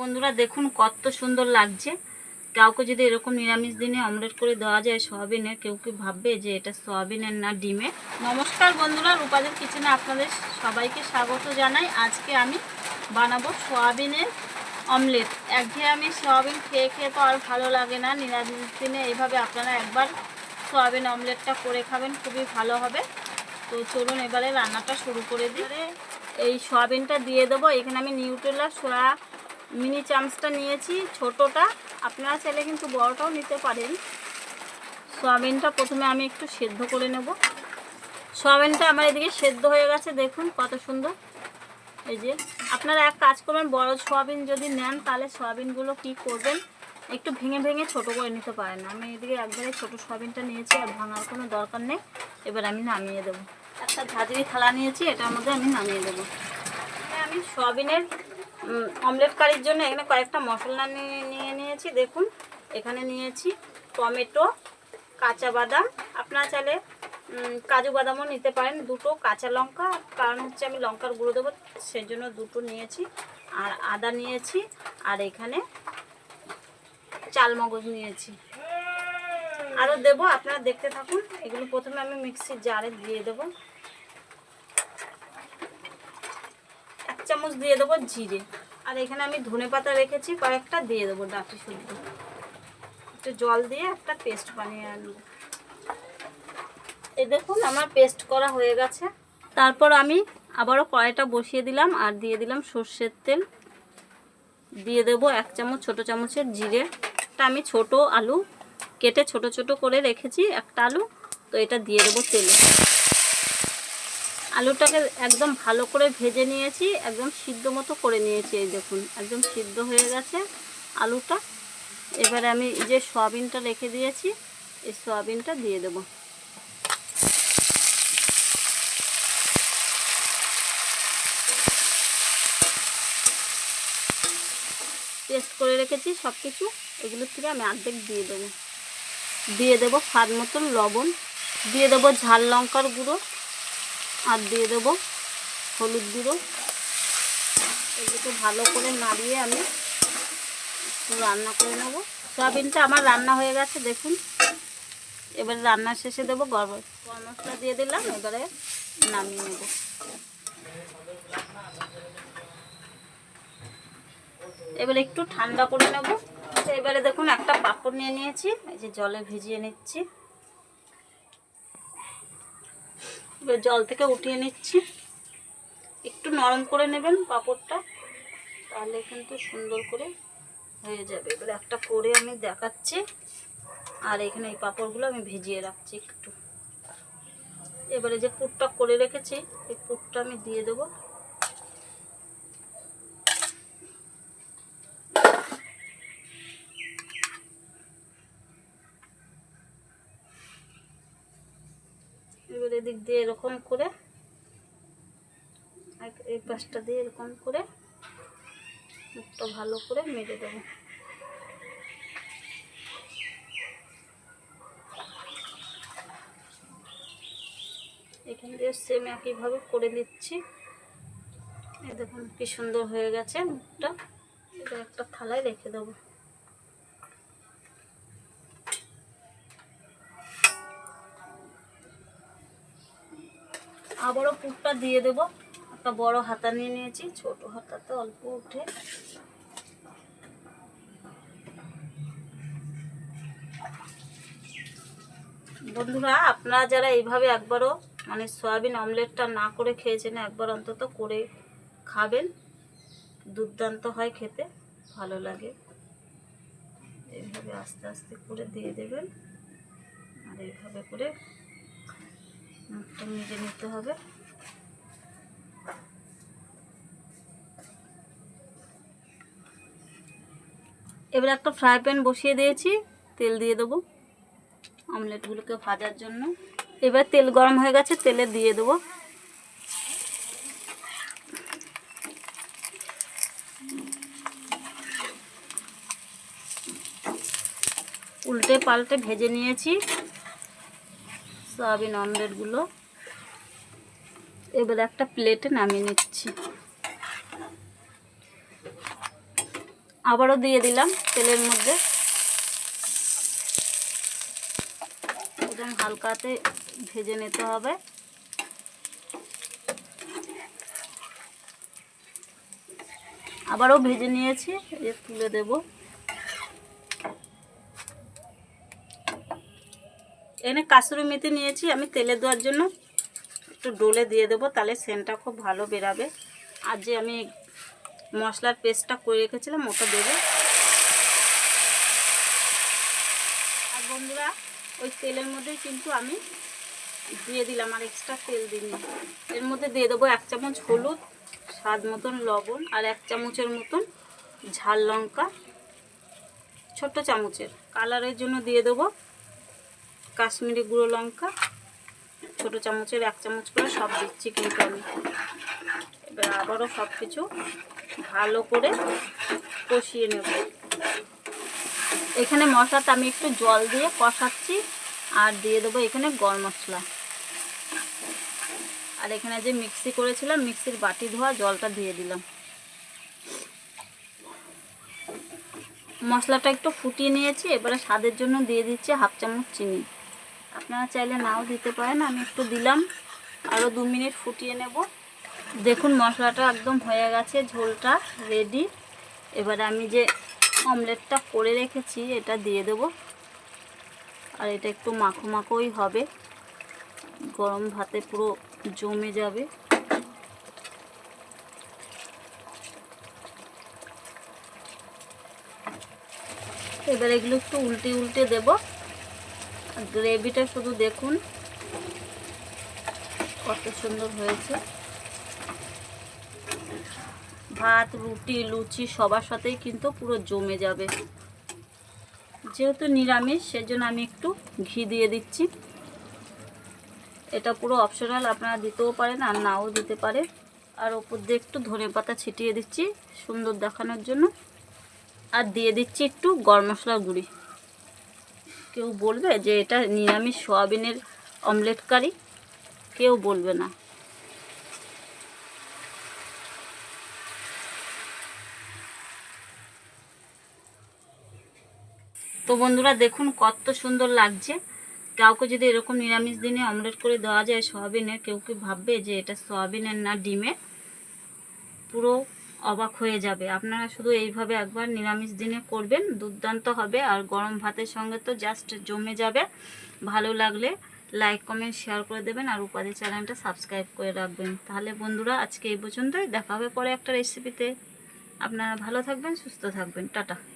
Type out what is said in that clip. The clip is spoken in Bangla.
বন্ধুরা দেখুন কত সুন্দর লাগছে। কাউকে যদি এরকম নিরামিষ দিনে অমলেট করে দেওয়া যায় সোয়াবিনের, কেউ কি ভাববে যে এটা সোয়াবিনের না ডিমে নমস্কার বন্ধুরা রূপাদের কিচেনে আপনাদের সবাইকে স্বাগত জানাই। আজকে আমি বানাবো সোয়াবিনের অমলেট। একঘেয়ে আমি সোয়াবিন খেয়ে খেয়ে তো আর ভালো লাগে না। নিরামিষ দিনে এইভাবে আপনারা একবার সোয়াবিন অমলেটটা করে খাবেন, খুবই ভালো হবে। তো চলুন এবারে রান্নাটা শুরু করে দিই। এই সোয়াবিনটা দিয়ে দেবো। এখানে আমি নিউট্রেলা সয়া মিনি চামচটা নিয়েছি, ছোটোটা। আপনারা চাইলে কিন্তু বড়টাও নিতে পারেন। সয়াবিনটা প্রথমে আমি একটু সেদ্ধ করে নেব। সয়াবিনটা আমার এদিকে সেদ্ধ হয়ে গেছে, দেখুন কত সুন্দর। এই যে, আপনারা এক কাজ করবেন, বড় সয়াবিন যদি নেন, তাহলে সয়াবিনগুলো কি করবেন, একটু ভেঙে ভেঙে ছোট করে নিতে পারেন। আমি এদিকে একবারে ছোট সয়াবিনটা নিয়েছি, আর ভাঙার কোনো দরকার নেই। এবার আমি নামিয়ে দেবো। একটা ঝাঁঝরি থালা নিয়েছি, এটার মধ্যে আমি নামিয়ে দেবো। আমি সয়াবিনের অমলেট কারির জন্য এখানে কয়েকটা মশলা নিয়ে নিয়ে নিয়েছি, দেখুন। এখানে নিয়েছি টমেটো, কাঁচা বাদাম। আপনারা চাইলে কাজু বাদামও নিতে পারেন। দুটো কাঁচা লঙ্কা, কারণ হচ্ছে আমি লঙ্কার গুঁড়ো দেবো সেই জন্য দুটো নিয়েছি। আর আদা নিয়েছি, আর এখানে চালমগজ নিয়েছি। আরও দেবো, আপনারা দেখতে থাকুন। এগুলো প্রথমে আমি মিক্সির জারে দিয়ে দেবো এক চামচ দিয়ে দেবো জিরে। আর এখানে আমি ধনে পাতা রেখেছি, কয়েকটা দিয়ে দেবো ডাঁটি শুদ্ধ। একটু জল দিয়ে একটা পেস্ট বানিয়ে আনব। এই দেখুন, আমার পেস্ট করা হয়ে গেছে। তারপর আমি আবারও কড়াইটা বসিয়ে দিলাম আর দিয়ে দিলাম সর্ষের তেল। দিয়ে দেবো এক চামচ, ছোট চামচের জিরে। একটা আমি ছোট আলু কেটে ছোট ছোট করে রেখেছি, একটা আলু। তো এটা দিয়ে দেবো তেলে। আলুটাকে একদম ভালো করে ভেজে নিয়েছি, একদম সিদ্ধ মতো করে নিয়েছি, এই দেখুন, একদম সিদ্ধ হয়ে গেছে আলুটা। এবারে আমি যে সয়াবিনটা রেখে দিয়েছি, এই সয়াবিনটা দিয়ে দেবো। পেস্ট করে রেখেছি সব কিছু এগুলোর থেকে আমি অর্ধেক দিয়ে দেবো। দিয়ে দেবো স্বাদ মতন লবণ, দিয়ে দেবো ঝাল লঙ্কার গুঁড়ো। আর দিয়ে দেবো হলুদ গুঁড়ো। এগুলোকে ভালো করে নাড়িয়ে আমি রান্না করে নেব। সয়াবিনটা আমার রান্না হয়ে গেছে, দেখুন। এবারে রান্নার শেষে দেবো গরম গরম মশলা দিয়ে দিলাম, এবারে নামিয়ে নেব। এবারে একটু ঠান্ডা করে নেব। এবারে দেখুন একটা পাঁপড় নিয়ে নিয়েছি, এই যে জলে ভিজিয়ে নিচ্ছি। এবার জল থেকে উঠিয়ে নিচ্ছি। একটু নরম করে নেবেন পাঁপড়টা, তাহলে কিন্তু সুন্দর করে হয়ে যাবে। এবার একটা করে আমি দেখাচ্ছি, আর এখানে এই পাঁপড়গুলো আমি ভিজিয়ে রাখছি একটু। এবারে যে পুরটা করে রেখেছি, এই পুরটা আমি দিয়ে দেবো এবার এদিক দিয়ে এরকম করে এই পাশটা দিয়ে এরকম করে, মুখটা ভালো করে মেরে দেবো। এখান দিয়ে সেম একইভাবে করে দিচ্ছি এই দেখুন কি সুন্দর হয়ে গেছে মুখটা। এটা একটা থালায় রেখে দেবো। আবারও পুরটা দিয়ে দেব। একটা বড় হাতা নিয়ে নিয়েছি, ছোট হাতাতে অল্প উঠে। বন্ধুরা, আপনারা যারা এইভাবে একবারও মানে সয়াবিন অমলেটটা না করে খেয়েছেন, একবার অন্তত করে খাবেন। দুর্দান্ত হয় খেতে, ভালো লাগে। এইভাবে আস্তে আস্তে করে দিয়ে দেবেন। আর এইভাবে করে মুখটা মেজে নিতে হবে। এবার একটা ফ্রাই প্যান বসিয়ে দিয়েছি, তেল দিয়ে দেবো অমলেটগুলোকে ভাজার জন্য। এবার তেল গরম হয়ে গেছে, তেলে দিয়ে দেবো। উল্টে পাল্টে ভেজে নিয়েছি। সয়াবিন অমলেটগুলো এবার একটা প্লেটে নামিয়ে নিচ্ছি। আবারও দিয়ে দিলাম তেলের মধ্যে। হালকাতে ভেজে নিতে হবে। আবারও ভেজে নিয়েছি তুলে দেব। এখানে কাসুরি মেথি নিয়েছি, আমি তেলে দেওয়ার জন্য। একটু ডোলে দিয়ে দেবো, তাহলে সেন্টটা খুব ভালো বেরাবে। আর যে আমি মশলার পেস্টটা করে রেখেছিলাম, ওটা দেবো। আর বন্ধুরা, ওই তেলের মধ্যেই কিন্তু আমি দিয়ে দিলাম, আর এক্সট্রা তেল দিইনি। এর মধ্যে দিয়ে দেবো এক চামচ হলুদ, স্বাদ মতন লবণ, আর এক চামচের মতন ঝাল লঙ্কা, ছোট্ট চামচের। কালারের জন্য দিয়ে দেবো। কাশ্মীরি গুঁড়ো লঙ্কা, ছোটো চামচের এক চামচ করে সব দিচ্ছি কিন্তু আমি। এবার আবারও সব কিছু ভালো করে কষিয়ে নেব। এখানে মশলাটা আমি একটু জল দিয়ে কষাচ্ছি, আর দিয়ে দেবো এখানে গরম মশলা। আর এখানে যে মিক্সি করেছিলাম, মিক্সির বাটি ধোয়া জলটা দিয়ে দিলাম। মশলাটা একটু ফুটিয়ে নিয়েছি, এবারে স্বাদের জন্য দিয়ে দিচ্ছি হাফ চামচ চিনি। আপনারা চাইলে নাও দিতে পারেন, আমি একটু দিলাম। আরও দু মিনিট ফুটিয়ে নেব। দেখুন, মশলাটা একদম হয়ে গেছে, ঝোলটা রেডি এবারে আমি যে অমলেটটা করে রেখেছি, এটা দিয়ে দেব। আর এটা একটু মাখো মাখোই হবে। গরম ভাতে পুরো জমে যাবে। এবার এগুলো একটু উল্টে উল্টে দেব। গ্রেভিটা শুধু দেখুন, কত সুন্দর হয়েছে। ভাত, রুটি, লুচি সবার সাথেই কিন্তু পুরো জমে যাবে। যেহেতু নিরামিষ, সেজন্য আমি একটু ঘি দিয়ে দিচ্ছি। এটা পুরো অপশনাল আপনারা দিতেও পারেন আর নাও দিতে পারে। আর ওপর দিয়ে একটু ধনে পাতা ছিটিয়ে দিচ্ছি, সুন্দর দেখানোর জন্য। আর দিয়ে দিচ্ছি একটু গরম মশলার গুঁড়ি। কেউ বলবে যে এটা নিরামিষ সোয়াবিনের অমলেট কারি কেউ বলবে না। তো বন্ধুরা, দেখুন কত সুন্দর লাগছে। কাউকে যদি এরকম নিরামিষ দিনে অমলেট করে দেওয়া যায় সয়াবিনের কেউ কি ভাববে যে এটা সোয়াবিনের না ডিমের? পুরো অবাক হয়ে যাবে। আপনারা শুধু এইভাবে একবার নিরামিষ দিনে করবেন, দুর্দান্ত হবে। আর গরম ভাতের সঙ্গে তো জাস্ট জমে যাবে। ভালো লাগলে লাইক কমেন্ট শেয়ার করে দেবেন। আর উপাধি চ্যানেলটা সাবস্ক্রাইব করে রাখবেন। তাহলে বন্ধুরা, আজকে এই পর্যন্তই। দেখা হবে পরে একটা রেসিপিতে আপনারা ভালো থাকবেন, সুস্থ থাকবেন। টাটা।